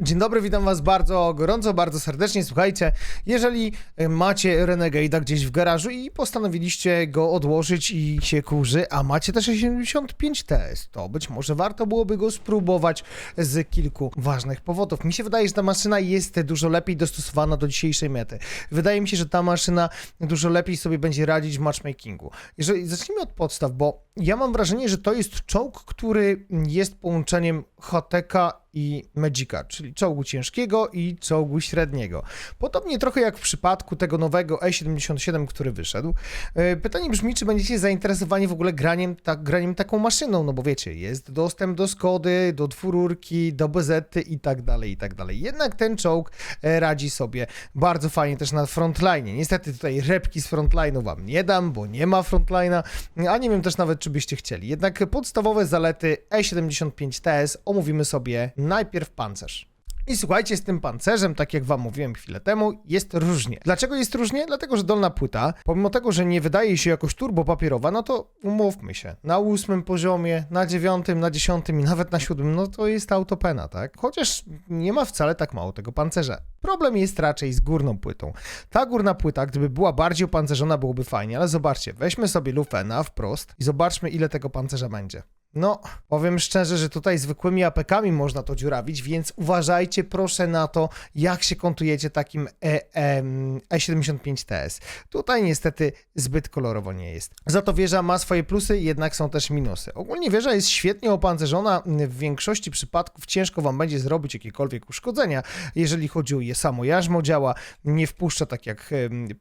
Dzień dobry, witam was bardzo gorąco, bardzo serdecznie. Słuchajcie, jeżeli macie Renegade'a gdzieś w garażu i postanowiliście go odłożyć i się kurzy, a macie też 75 TS, to być może warto byłoby go spróbować z kilku ważnych powodów. Mi się wydaje, że ta maszyna jest dużo lepiej dostosowana do dzisiejszej mety. Wydaje mi się, że ta maszyna dużo lepiej sobie będzie radzić w matchmakingu. Jeżeli zacznijmy od podstaw, bo ja mam wrażenie, że to jest czołg, który jest połączeniem HTK i Magica, czyli czołgu ciężkiego i czołgu średniego. Podobnie trochę jak w przypadku tego nowego E77, który wyszedł. E, Pytanie brzmi, czy będziecie zainteresowani w ogóle graniem, graniem taką maszyną, no bo wiecie, jest dostęp do Skody, do dwururki, do BZ i tak dalej, i tak dalej. Jednak ten czołg e, radzi sobie bardzo fajnie też na frontline. Niestety tutaj repki z frontline'u wam nie dam, bo nie ma frontline'a, a nie wiem też nawet, czy byście chcieli. Jednak podstawowe zalety E75 TS omówimy sobie najpierw pancerz. I słuchajcie, z tym pancerzem, tak jak wam mówiłem chwilę temu, jest różnie. Dlaczego jest różnie? Dlatego, że dolna płyta, pomimo tego, że nie wydaje się jakoś turbo papierowa, no to umówmy się, na ósmym poziomie, na dziewiątym, na dziesiątym i nawet na siódmym, no to jest autopena, tak? Chociaż nie ma wcale tak mało tego pancerza. Problem jest raczej z górną płytą. Ta górna płyta, gdyby była bardziej opancerzona, byłoby fajnie, ale zobaczcie, weźmy sobie lufę na wprost i zobaczmy, ile tego pancerza będzie. No, powiem szczerze, że tutaj zwykłymi apekami można to dziurawić, więc uważajcie proszę na to, jak się kontujecie takim e, em, E75 TS. Tutaj niestety zbyt kolorowo nie jest. Za to wieża ma swoje plusy, jednak są też minusy. Ogólnie wieża jest świetnie opancerzona, w większości przypadków ciężko wam będzie zrobić jakiekolwiek uszkodzenia, jeżeli chodzi o je samo jarzmo działa, nie wpuszcza tak jak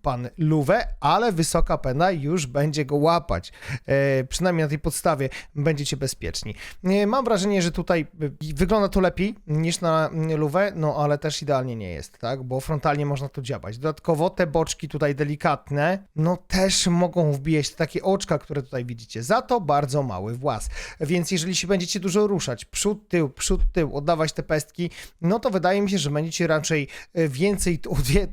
pan Luwę, ale wysoka pena już będzie go łapać. E, przynajmniej na tej podstawie będziecie bezpieczni. Mam wrażenie, że tutaj e, wygląda to lepiej niż na luwę, no ale też idealnie nie jest, tak? Bo frontalnie można tu działać. Dodatkowo te boczki tutaj delikatne, no też mogą wbijać takie oczka, które tutaj widzicie. Za to bardzo mały włas. Więc jeżeli się będziecie dużo ruszać, przód, tył, przód, tył, oddawać te pestki, no to wydaje mi się, że będziecie raczej e, więcej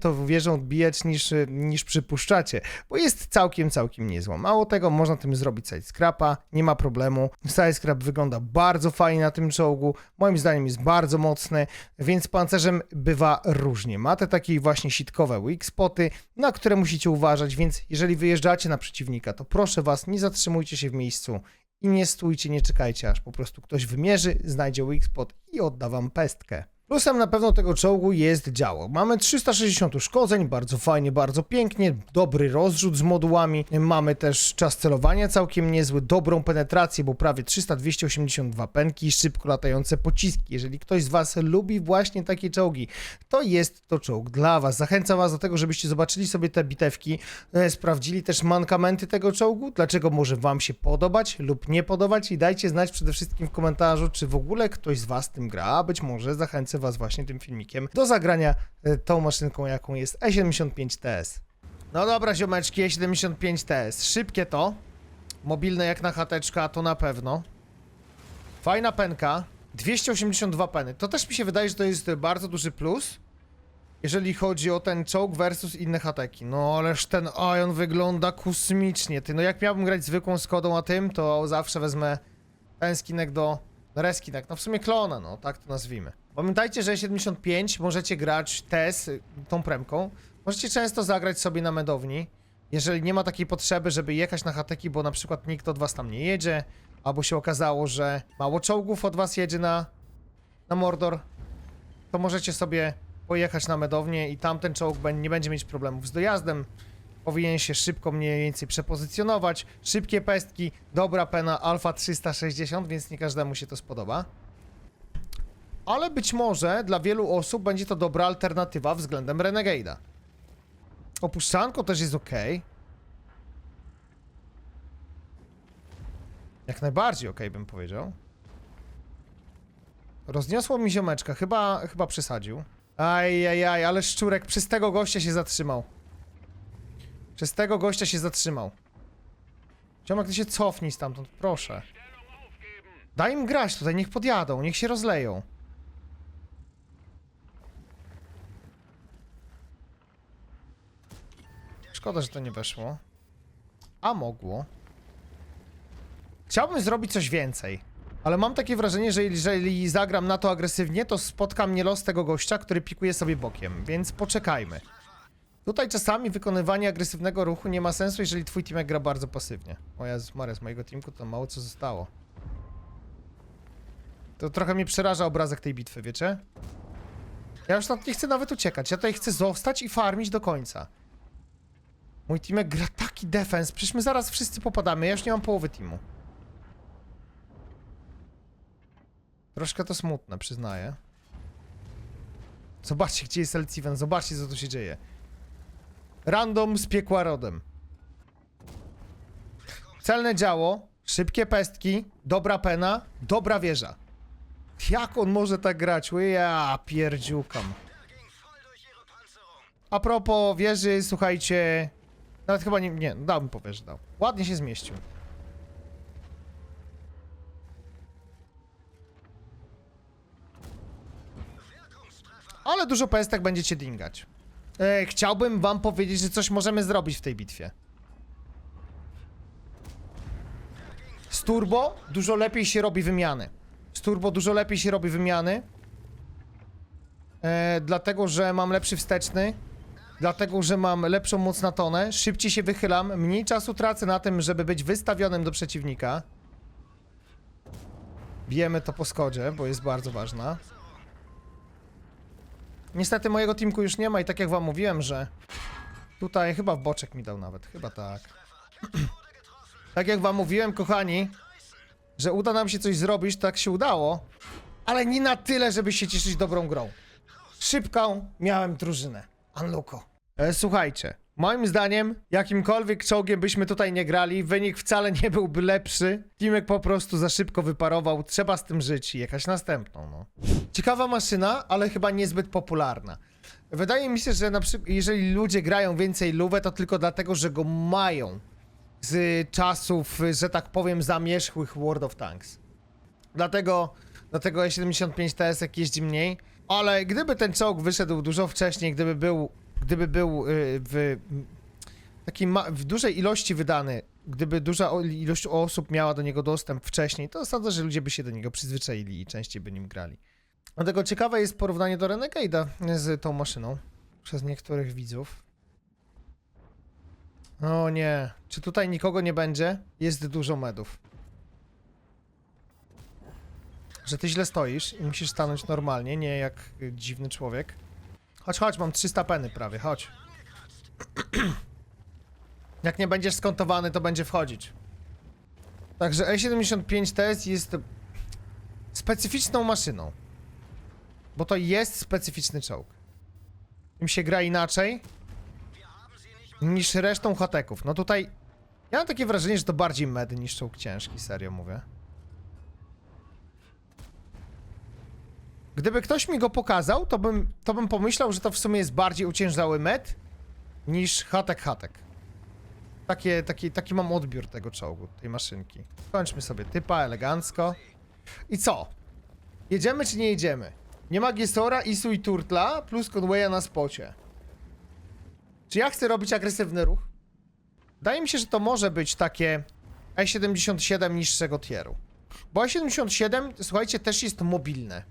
to, wieżą odbijać niż, e, niż przypuszczacie, bo jest całkiem, całkiem niezła. Mało tego, można tym zrobić side scrapa, nie ma problemu. Side scrap wygląda bardzo fajnie na tym czołgu, moim zdaniem jest bardzo mocny, więc pancerzem bywa różnie. Ma te takie właśnie sitkowe weak spoty, na które musicie uważać, więc jeżeli wyjeżdżacie na przeciwnika, to proszę was, nie zatrzymujcie się w miejscu i nie stójcie, nie czekajcie, aż po prostu ktoś wymierzy, znajdzie weak spot i odda wam pestkę. Plusem na pewno tego czołgu jest działo. Mamy 360 uszkodzeń, bardzo fajnie, bardzo pięknie, dobry rozrzut z modułami. Mamy też czas celowania całkiem niezły, dobrą penetrację, bo prawie 300-282 penki, szybko latające pociski. Jeżeli ktoś z Was lubi właśnie takie czołgi, to jest to czołg dla Was. Zachęcam Was do tego, żebyście zobaczyli sobie te bitewki, e, sprawdzili też mankamenty tego czołgu, dlaczego może Wam się podobać lub nie podobać i dajcie znać przede wszystkim w komentarzu, czy w ogóle ktoś z Was tym gra, a być może zachęcę Was właśnie tym filmikiem do zagrania e, tą maszynką, jaką jest E75 TS. No dobra, ziomeczki, E75 TS. Szybkie to. Mobilne jak na chateczka, to na pewno. Fajna penka. 282 peny. To też mi się wydaje, że to jest bardzo duży plus. Jeżeli chodzi o ten czołg versus inne hateki. No ależ ten Ion wygląda kosmicznie. Ty, no jak miałbym grać zwykłą Skodą, a tym, to zawsze wezmę ten skinek do... Reskinek, no w sumie klona, no tak to nazwijmy. Pamiętajcie, że 75 możecie grać TES tą premką. Możecie często zagrać sobie na medowni. Jeżeli nie ma takiej potrzeby, żeby jechać na hateki, bo na przykład nikt od was tam nie jedzie, albo się okazało, że mało czołgów od was jedzie na, na Mordor, to możecie sobie pojechać na medownię i tamten czołg nie będzie mieć problemów z dojazdem. Powinien się szybko mniej więcej przepozycjonować. Szybkie pestki, dobra pena Alfa 360, więc nie każdemu się to spodoba. Ale być może dla wielu osób będzie to dobra alternatywa względem Renegade'a. Opuszczanko też jest ok. Jak najbardziej ok, bym powiedział. Rozniosło mi ziomeczka, chyba, chyba przesadził. Ajajaj, ale szczurek przez tego gościa się zatrzymał. Przez tego gościa się zatrzymał. Ziomek, ty się cofnij stamtąd, proszę. Daj im grać tutaj, niech podjadą, niech się rozleją. Szkoda, że to nie weszło. A mogło. Chciałbym zrobić coś więcej. Ale mam takie wrażenie, że jeżeli zagram na to agresywnie, to spotka mnie los tego gościa, który pikuje sobie bokiem, więc poczekajmy. Tutaj czasami wykonywanie agresywnego ruchu nie ma sensu, jeżeli twój teamek gra bardzo pasywnie. O Jezus Maria, z mojego teamku to mało co zostało. To trochę mnie przeraża obrazek tej bitwy, wiecie? Ja już stąd nie chcę nawet uciekać, ja tutaj chcę zostać i farmić do końca. Mój teamek gra taki defens, przecież my zaraz wszyscy popadamy, ja już nie mam połowy teamu. Troszkę to smutne, przyznaję. Zobaczcie, gdzie jest Elciven, zobaczcie, co tu się dzieje. Random z piekła rodem. Celne działo, szybkie pestki, dobra pena, dobra wieża. Jak on może tak grać? Ja pierdziukam. A propos wieży, słuchajcie... Nawet chyba nie... Nie, no dał mi po wieży, dał. Ładnie się zmieścił. Ale dużo pestek będziecie dingać. E, chciałbym wam powiedzieć, że coś możemy zrobić w tej bitwie. Z turbo dużo lepiej się robi wymiany. Z turbo dużo lepiej się robi wymiany. E, dlatego, że mam lepszy wsteczny. Dlatego, że mam lepszą moc na tonę. Szybciej się wychylam. Mniej czasu tracę na tym, żeby być wystawionym do przeciwnika. Bijemy to po skodzie, bo jest bardzo ważna. Niestety mojego teamku już nie ma i tak jak wam mówiłem, że tutaj chyba w boczek mi dał nawet, chyba tak. tak jak wam mówiłem, kochani, że uda nam się coś zrobić, tak się udało, ale nie na tyle, żeby się cieszyć dobrą grą. Szybką miałem drużynę. Anluko. E, słuchajcie, moim zdaniem, jakimkolwiek czołgiem byśmy tutaj nie grali, wynik wcale nie byłby lepszy. Teamek po prostu za szybko wyparował, trzeba z tym żyć i jechać następną, no. Ciekawa maszyna, ale chyba niezbyt popularna. Wydaje mi się, że na przykład, jeżeli ludzie grają więcej Luwę, to tylko dlatego, że go mają z czasów, że tak powiem, zamierzchłych World of Tanks. Dlatego, dlatego E75 TS jeździ mniej, ale gdyby ten czołg wyszedł dużo wcześniej, gdyby był, gdyby był y, w takiej w dużej ilości wydany, gdyby duża ilość osób miała do niego dostęp wcześniej, to sądzę, że ludzie by się do niego przyzwyczaili i częściej by nim grali. Dlatego ciekawe jest porównanie do Renegade'a z tą maszyną przez niektórych widzów. O nie, czy tutaj nikogo nie będzie? Jest dużo medów. Że ty źle stoisz i musisz stanąć normalnie, nie jak y, dziwny człowiek. Chodź, chodź, mam 300 peny prawie, chodź. Jak nie będziesz skontowany, to będzie wchodzić. Także E75 TS jest specyficzną maszyną. Bo to jest specyficzny czołg. Im się gra inaczej niż resztą hateków. No tutaj ja mam takie wrażenie, że to bardziej medy niż czołg ciężki, serio mówię. Gdyby ktoś mi go pokazał, to bym, to bym pomyślał, że to w sumie jest bardziej uciężały med niż hatek hatek. Takie, taki, taki mam odbiór tego czołgu, tej maszynki. Kończmy sobie typa elegancko. I co? Jedziemy czy nie jedziemy? Nie ma Gesora, Isu i Turtla, plus Conwaya na spocie. Czy ja chcę robić agresywny ruch? Wydaje mi się, że to może być takie E77 niższego tieru. Bo E77, słuchajcie, też jest mobilne.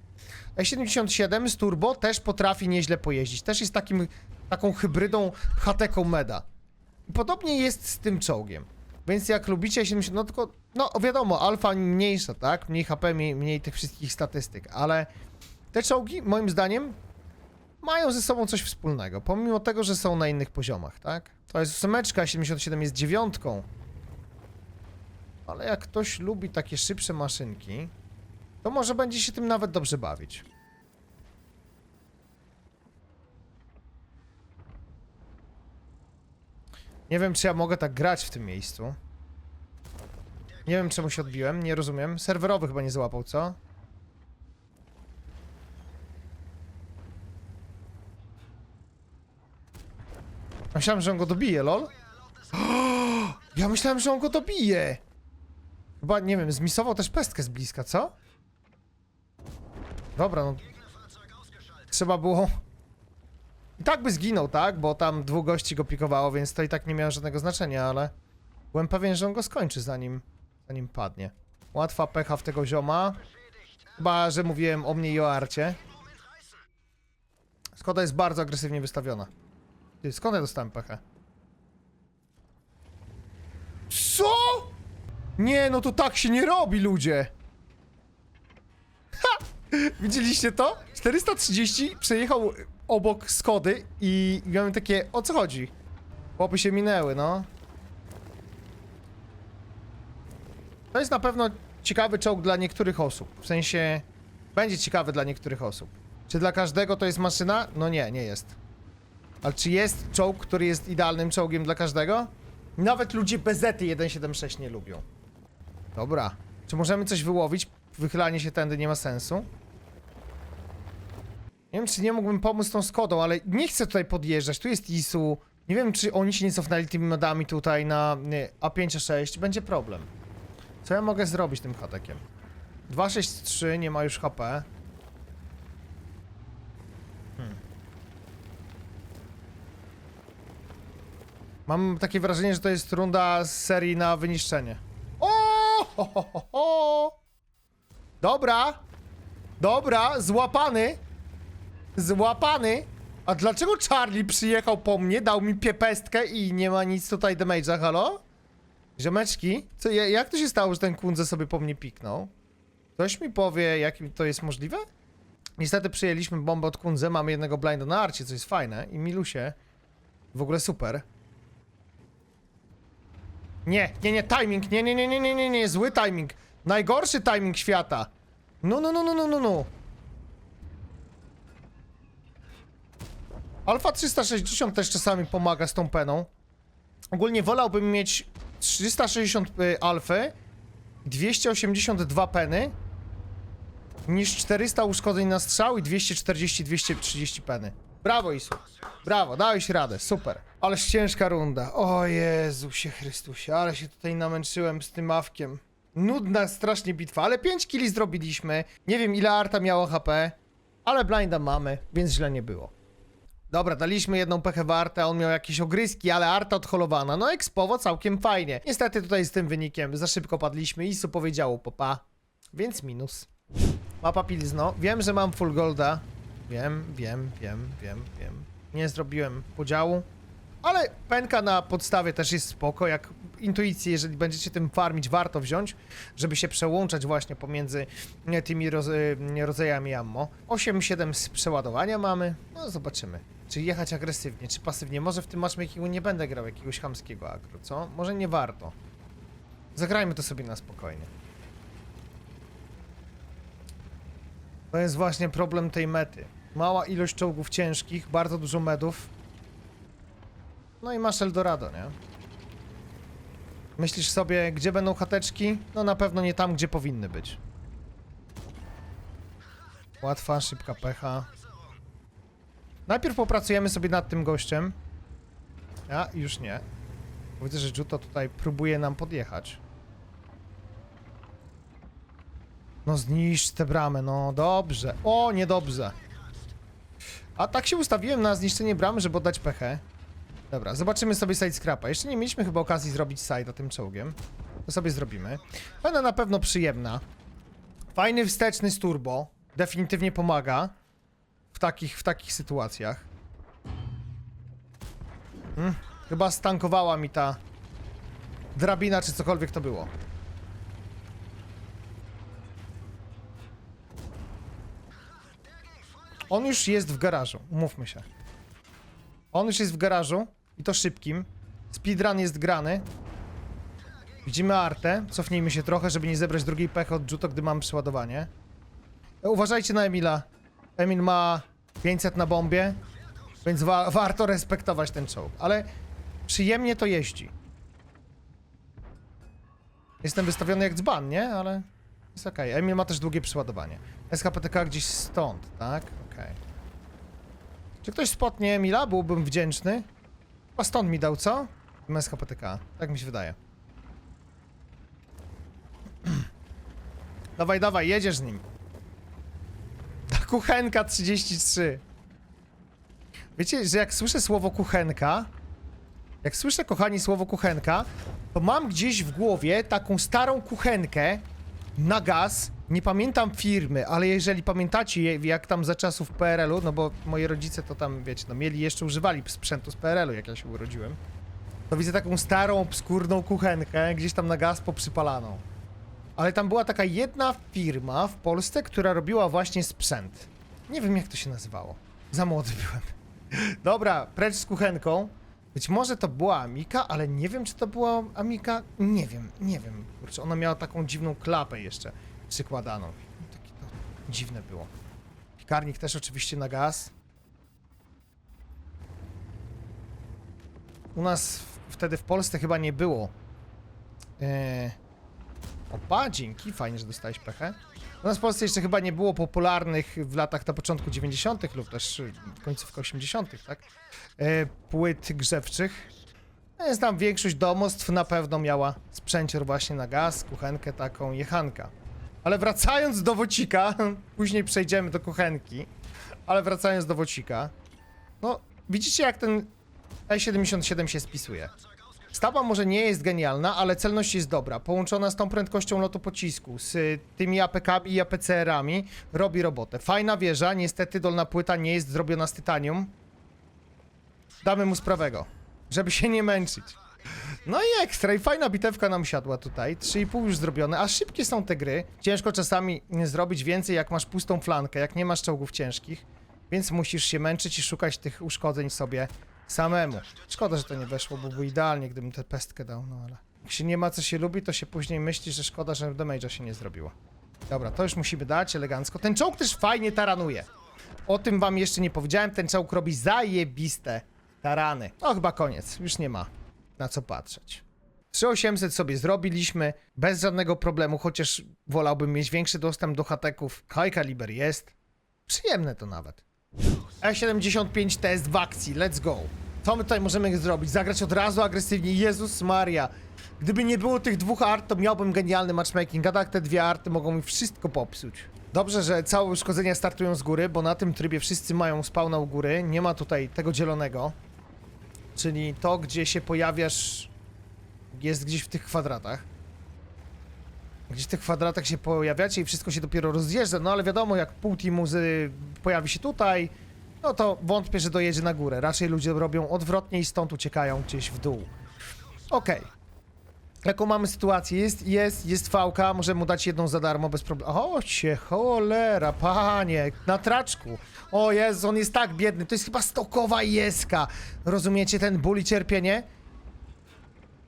E77 z turbo też potrafi nieźle pojeździć. Też jest takim, taką hybrydą hateką meda. Podobnie jest z tym czołgiem. Więc jak lubicie 70, no tylko, no wiadomo, alfa mniejsza, tak? Mniej HP, mniej, mniej tych wszystkich statystyk, ale te czołgi, moim zdaniem, mają ze sobą coś wspólnego, pomimo tego, że są na innych poziomach, tak? To jest ósemeczka, 77 jest dziewiątką. Ale jak ktoś lubi takie szybsze maszynki, to może będzie się tym nawet dobrze bawić. Nie wiem, czy ja mogę tak grać w tym miejscu. Nie wiem, czemu się odbiłem, nie rozumiem. Serwerowy chyba nie załapał, co? Myślałem, że on go dobije, lol. Ja myślałem, że on go dobije. Chyba, nie wiem, zmisował też pestkę z bliska, co? Dobra, no. Trzeba było... I tak by zginął, tak? Bo tam dwóch gości go pikowało, więc to i tak nie miało żadnego znaczenia, ale... Byłem pewien, że on go skończy zanim... zanim padnie. Łatwa pecha w tego zioma. Chyba, że mówiłem o mnie i o Arcie. Skoda jest bardzo agresywnie wystawiona. Skąd ja dostałem pechę? Co? Nie, no to tak się nie robi, ludzie. Widzieliście to? 430 przejechał obok Skody i miałem takie, o co chodzi? Chłopy się minęły, no. To jest na pewno ciekawy czołg dla niektórych osób. W sensie, będzie ciekawy dla niektórych osób. Czy dla każdego to jest maszyna? No nie, nie jest. Ale czy jest czołg, który jest idealnym czołgiem dla każdego? Nawet ludzie bezety 1.7.6 nie lubią. Dobra. Czy możemy coś wyłowić? Wychylanie się tędy nie ma sensu. Nie wiem, czy nie mógłbym pomóc tą Skodą, ale nie chcę tutaj podjeżdżać. Tu jest ISU. Nie wiem, czy oni się nie cofnęli tymi modami tutaj na nie, A5-6. Będzie problem. Co ja mogę zrobić tym hatekiem? 263 nie ma już HP. Hmm. Mam takie wrażenie, że to jest runda z serii na wyniszczenie. O! Ho, ho, ho, ho. Dobra! Dobra, złapany! Złapany! A dlaczego Charlie przyjechał po mnie, dał mi piepestkę i nie ma nic tutaj damage'a, halo? Ziomeczki, co, ja- jak to się stało, że ten Kunze sobie po mnie piknął? Ktoś mi powie, jakim to jest możliwe? Niestety przyjęliśmy bombę od Kunze, mamy jednego blinda na arcie, co jest fajne, i Milusie. W ogóle super. Nie, nie, nie, timing, nie, nie, nie, nie, nie, nie, nie, zły timing. Najgorszy timing świata. No, no, no, no, no, no, no. Alfa 360 też czasami pomaga z tą peną. Ogólnie wolałbym mieć 360 y, alfy, 282 peny, niż 400 uszkodzeń na strzał i 240-230 peny. Brawo Isu. Brawo, dałeś radę, super. Ależ ciężka runda. O Jezusie Chrystusie, ale się tutaj namęczyłem z tym awkiem. Nudna strasznie bitwa, ale 5 kili zrobiliśmy. Nie wiem ile Arta miało HP, ale blinda mamy, więc źle nie było. Dobra, daliśmy jedną pechę w on miał jakieś ogryski, ale Arta odholowana. No ekspowo całkiem fajnie. Niestety tutaj z tym wynikiem za szybko padliśmy i Su powiedziało popa, więc minus. Mapa Pilzno. Wiem, że mam full golda. Wiem, wiem, wiem, wiem, wiem. Nie zrobiłem podziału. Ale pęka na podstawie też jest spoko, jak intuicję, jeżeli będziecie tym farmić, warto wziąć, żeby się przełączać właśnie pomiędzy e, tymi roz, e, rodzajami ammo. 8-7 z przeładowania mamy, no zobaczymy. Czy jechać agresywnie, czy pasywnie. Może w tym matchmakingu nie będę grał jakiegoś chamskiego agro, co? Może nie warto. Zagrajmy to sobie na spokojnie. To jest właśnie problem tej mety. Mała ilość czołgów ciężkich, bardzo dużo medów. No i masz Eldorado, nie? Myślisz sobie, gdzie będą chateczki? No na pewno nie tam, gdzie powinny być. Łatwa, szybka pecha. Najpierw popracujemy sobie nad tym gościem. A, już nie. Widzę, że Juto tutaj próbuje nam podjechać. No zniszcz tę bramę, no dobrze. O, niedobrze. A tak się ustawiłem na zniszczenie bramy, żeby oddać pechę. Dobra, zobaczymy sobie side scrapa. Jeszcze nie mieliśmy chyba okazji zrobić side'a tym czołgiem. To sobie zrobimy. Będę na pewno przyjemna. Fajny wsteczny z turbo. Definitywnie pomaga. W takich, w takich sytuacjach. Hmm, chyba stankowała mi ta drabina, czy cokolwiek to było. On już jest w garażu, umówmy się. On już jest w garażu i to szybkim. Speedrun jest grany. Widzimy Artę. Cofnijmy się trochę, żeby nie zebrać drugiej pechy od Juto, gdy mamy przeładowanie. E, Uważajcie na Emila. Emil ma 500 na bombie, więc wa warto respektować ten czołg. Ale przyjemnie to jeździ. Jestem wystawiony jak dzban, nie? Ale jest okej. Emil ma też długie przeładowanie. SHPTK gdzieś stąd, tak? Okej. Czy ktoś spotnie Emila? Byłbym wdzięczny. A stąd mi dał, co? Tym SHPTK. Tak mi się wydaje. dawaj, dawaj, jedziesz z nim. Ta kuchenka 33. Wiecie, że jak słyszę słowo kuchenka, jak słyszę, kochani, słowo kuchenka, to mam gdzieś w głowie taką starą kuchenkę, na gaz. Nie pamiętam firmy, ale jeżeli pamiętacie, jak tam za czasów PRL-u, no bo moi rodzice to tam, wiecie, no mieli jeszcze, używali sprzętu z PRL-u, jak ja się urodziłem, to widzę taką starą, obskurną kuchenkę, gdzieś tam na gaz poprzypalaną. Ale tam była taka jedna firma w Polsce, która robiła właśnie sprzęt. Nie wiem, jak to się nazywało. Za młody byłem. Dobra, precz z kuchenką. Być może to była Amika, ale nie wiem, czy to była Amika. Nie wiem, nie wiem. Kurczę, ona miała taką dziwną klapę jeszcze przykładaną. Takie to dziwne było. Piekarnik też oczywiście na gaz. U nas wtedy w Polsce chyba nie było. Eee... Opa, dzięki, fajnie, że dostałeś pechę. U nas w Polsce jeszcze chyba nie było popularnych w latach na początku 90. lub też w końcówkę 80., tak? E, płyt grzewczych. Więc tam większość domostw na pewno miała sprzęcior właśnie na gaz, kuchenkę taką, jechanka. Ale wracając do wocika, później przejdziemy do kuchenki, ale wracając do wocika, no widzicie jak ten E77 się spisuje. Stawa może nie jest genialna, ale celność jest dobra. Połączona z tą prędkością lotu pocisku, z tymi APK-ami i APCR-ami, robi robotę. Fajna wieża, niestety dolna płyta nie jest zrobiona z tytanium. Damy mu sprawego, żeby się nie męczyć. No i ekstra, i fajna bitewka nam siadła tutaj. 3,5 już zrobione, a szybkie są te gry. Ciężko czasami zrobić więcej, jak masz pustą flankę, jak nie masz czołgów ciężkich. Więc musisz się męczyć i szukać tych uszkodzeń sobie samemu. Szkoda, że to nie weszło, bo byłoby idealnie, gdybym tę pestkę dał, no ale... Jak się nie ma co się lubi, to się później myśli, że szkoda, że damage'a się nie zrobiło. Dobra, to już musimy dać elegancko. Ten czołg też fajnie taranuje. O tym wam jeszcze nie powiedziałem, ten czołg robi zajebiste tarany. No chyba koniec, już nie ma na co patrzeć. 3800 sobie zrobiliśmy bez żadnego problemu, chociaż wolałbym mieć większy dostęp do hateków. High Caliber jest. Przyjemne to nawet. E75 test w akcji, let's go. Co my tutaj możemy zrobić? Zagrać od razu agresywnie, Jezus Maria. Gdyby nie było tych dwóch art, to miałbym genialny matchmaking, a tak te dwie arty mogą mi wszystko popsuć. Dobrze, że całe uszkodzenia startują z góry, bo na tym trybie wszyscy mają spawna u góry, nie ma tutaj tego dzielonego. Czyli to, gdzie się pojawiasz, jest gdzieś w tych kwadratach. Gdzieś w tych kwadratach się pojawiacie i wszystko się dopiero rozjeżdża, no ale wiadomo, jak pół z, pojawi się tutaj, no to wątpię, że dojedzie na górę. Raczej ludzie robią odwrotnie i stąd uciekają gdzieś w dół. Okej. Jaką mamy sytuację? Jest, jest, jest fałka, możemy mu dać jedną za darmo bez problemu. O się, cholera, panie, na traczku. O Jezu, on jest tak biedny, to jest chyba stokowa jeska. Rozumiecie ten ból i cierpienie?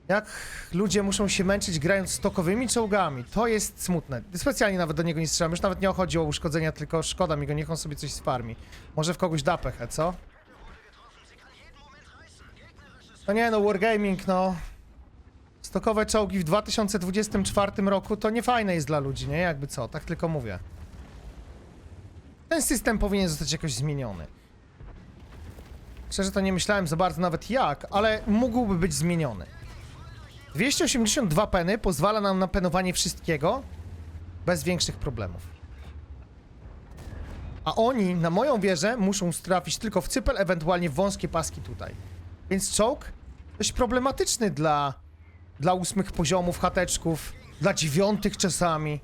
Jak ludzie muszą się męczyć grając stokowymi czołgami, to jest smutne. Specjalnie nawet do niego nie strzelam, już nawet nie chodzi o uszkodzenia, tylko szkoda mi go, niech on sobie coś sfarmi. Może w kogoś da pechę, co? No nie no, Wargaming, no. Stokowe czołgi w 2024 roku to nie fajne jest dla ludzi, nie? Jakby co, tak tylko mówię. Ten system powinien zostać jakoś zmieniony. Szczerze to nie myślałem za bardzo nawet jak, ale mógłby być zmieniony. 282 peny pozwala nam na penowanie wszystkiego bez większych problemów. A oni na moją wieżę muszą trafić tylko w cypel, ewentualnie w wąskie paski tutaj. Więc czołg dość problematyczny dla, dla ósmych poziomów, hateczków, dla dziewiątych czasami.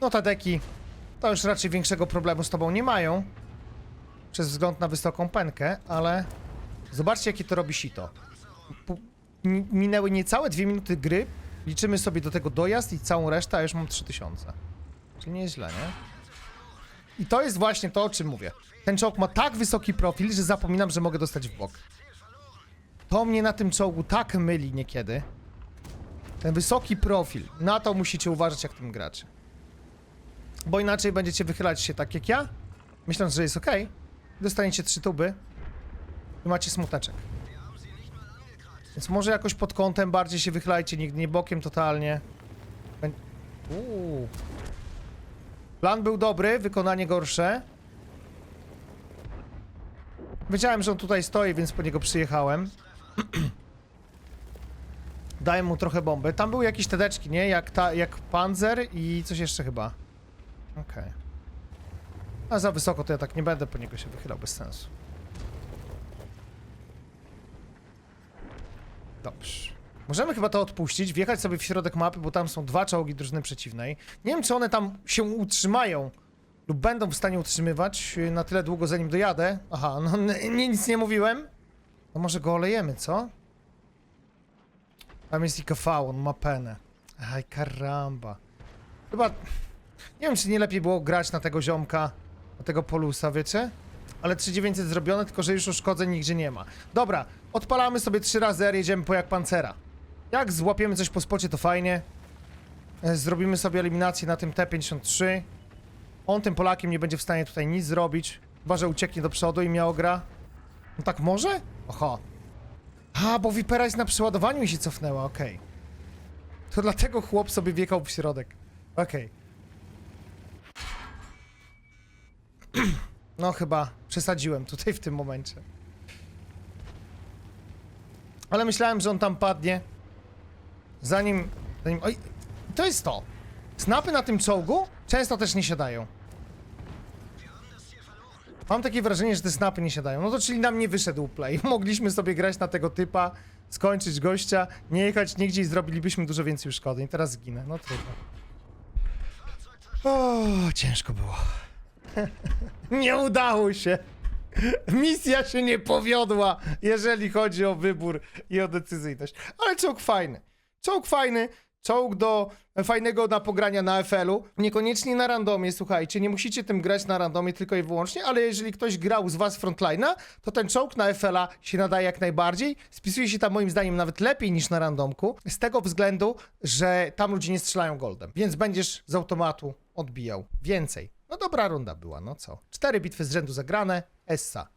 No tadeki to już raczej większego problemu z tobą nie mają. Przez wzgląd na wysoką penkę, ale zobaczcie jakie to robi sito. Mi- minęły niecałe dwie minuty gry, liczymy sobie do tego dojazd i całą resztę, a już mam 3000. Czyli nie jest źle, nie? I to jest właśnie to, o czym mówię. Ten czołg ma tak wysoki profil, że zapominam, że mogę dostać w bok. To mnie na tym czołgu tak myli niekiedy. Ten wysoki profil. Na to musicie uważać, jak tym gracie. Bo inaczej będziecie wychylać się tak jak ja, myśląc, że jest ok. Dostaniecie trzy tuby i macie smuteczek. Więc może jakoś pod kątem bardziej się wychylajcie, nigdy nie bokiem totalnie. Uuu. Plan był dobry, wykonanie gorsze. Wiedziałem, że on tutaj stoi, więc po niego przyjechałem. Daję mu trochę bomby. Tam były jakieś tedeczki, nie? Jak, ta, jak panzer i coś jeszcze chyba. Okej. A za wysoko to ja tak nie będę po niego się wychylał, bez sensu. Dobrze. Możemy chyba to odpuścić, wjechać sobie w środek mapy, bo tam są dwa czołgi drużyny przeciwnej. Nie wiem, czy one tam się utrzymają lub będą w stanie utrzymywać yy, na tyle długo, zanim dojadę. Aha, no nic nie mówiłem. No może go olejemy, co? Tam jest IKV, on ma penę. Aj, karamba. Chyba... Nie wiem, czy nie lepiej było grać na tego ziomka, na tego Polusa, wiecie? Ale 3900 zrobione, tylko że już uszkodzeń nigdzie nie ma. Dobra, odpalamy sobie trzy razy R, jedziemy po jak pancera. Jak złapiemy coś po spocie, to fajnie. E, Zrobimy sobie eliminację na tym T-53. On tym Polakiem nie będzie w stanie tutaj nic zrobić. Chyba, że ucieknie do przodu i miał gra. No tak może? Oho. A, bo Vipera jest na przeładowaniu i się cofnęła, okej. To dlatego chłop sobie wjechał w środek. Okej. No chyba przesadziłem tutaj w tym momencie. Ale myślałem, że on tam padnie. Zanim... zanim... Oj, to jest to. Snapy na tym czołgu często też nie siadają. Mam takie wrażenie, że te snapy nie siadają. No to czyli nam nie wyszedł play. Mogliśmy sobie grać na tego typa, skończyć gościa, nie jechać nigdzie i zrobilibyśmy dużo więcej szkody. I teraz zginę. No trudno. O, ciężko było. nie udało się. Misja się nie powiodła, jeżeli chodzi o wybór i o decyzyjność. Ale czołg fajny. Czołg fajny. Czołg do fajnego na pogrania na FL-u. Niekoniecznie na randomie, słuchajcie. Nie musicie tym grać na randomie tylko i wyłącznie, ale jeżeli ktoś grał z was frontline'a, to ten czołg na FL-a się nadaje jak najbardziej. Spisuje się tam moim zdaniem nawet lepiej niż na randomku. Z tego względu, że tam ludzie nie strzelają goldem. Więc będziesz z automatu odbijał więcej. No dobra runda była, no co. Cztery bitwy z rzędu zagrane. Essa.